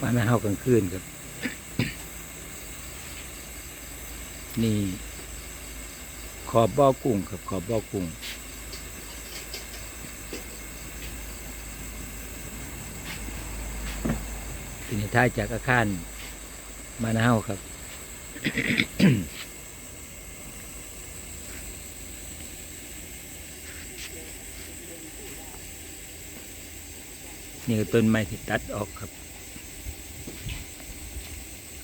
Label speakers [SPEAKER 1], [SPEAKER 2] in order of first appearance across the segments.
[SPEAKER 1] มาหน้าเฮากลางคืนครับ นี่ ขอบบ่อกุ้งครับ ขอบบ่อกุ้งทีนี้ท้ายจากอาคารมานาเฮาครับนี่ต้นไม้ที่ตัดออกครับ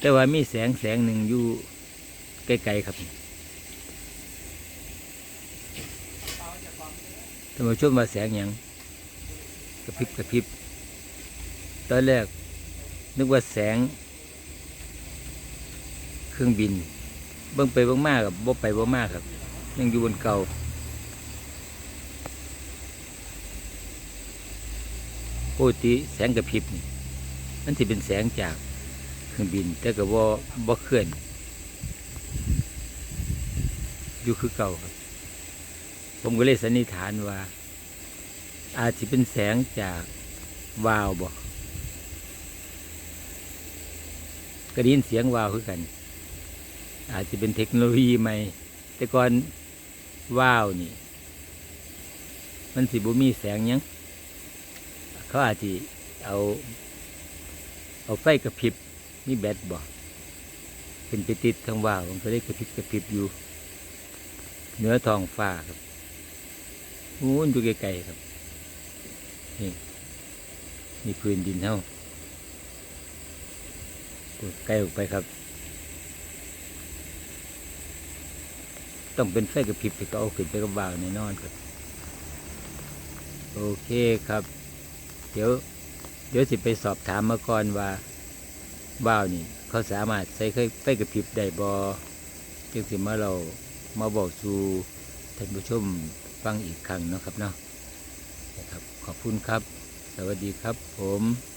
[SPEAKER 1] แต่ว่ามีแสงแสงหนึ่งอยู่ไกลๆครับท่านผู้ชมว่าแสงอย่างกระพริบกระพริบ ตอนแรกนึกว่าแสง เครื่องบิน เบิ่งไปเบิ่งมากกับบ่ไปบ่มากครับ ยังอยู่บนเก่าปกติแสงกระพริบนี่มันสิเป็นแสงจาก เครื่องบิน แต่ก็บ่บ่เคลื่อน อยู่คือเก่าครับ ผมก็เลยสันนิษฐานว่า อาจจะเป็นแสงจากวาวบ่ก็ได้ยินเสียงวาวคือกัน อาจจะเป็นเทคโนโลยีใหม่ แต่ก่อนวาวนี่ มันสิบ่มีแสงยังเขาอาจจะเอา เอาไฟกระพริบ มีแบตบ่เป็นไปติดทางว่าวมันก็ได้กระพริบกระพริบอยู่เหนือทองฟ้าครับนู้นอยู่ไกลๆครับ นี่นี่พื้นดินเท่าใกลออกไปครับ ต้องเป็นไฟกระพริบที่ก็เอาขึ้นไปกับว่าวแน่นอนครับโอเคครับ เดี๋ยว เดี๋ยวสิไปสอบถามมาก่อนว่า บ้าวนี่ เขาสามารถใช้ไฟกระพริบได้บอจึงสิมาเรามาบอกสู่ท่านผู้ชมฟังอีกครั้งนะครับเนาะนะครับ ขอบคุณครับ สวัสดีครับผม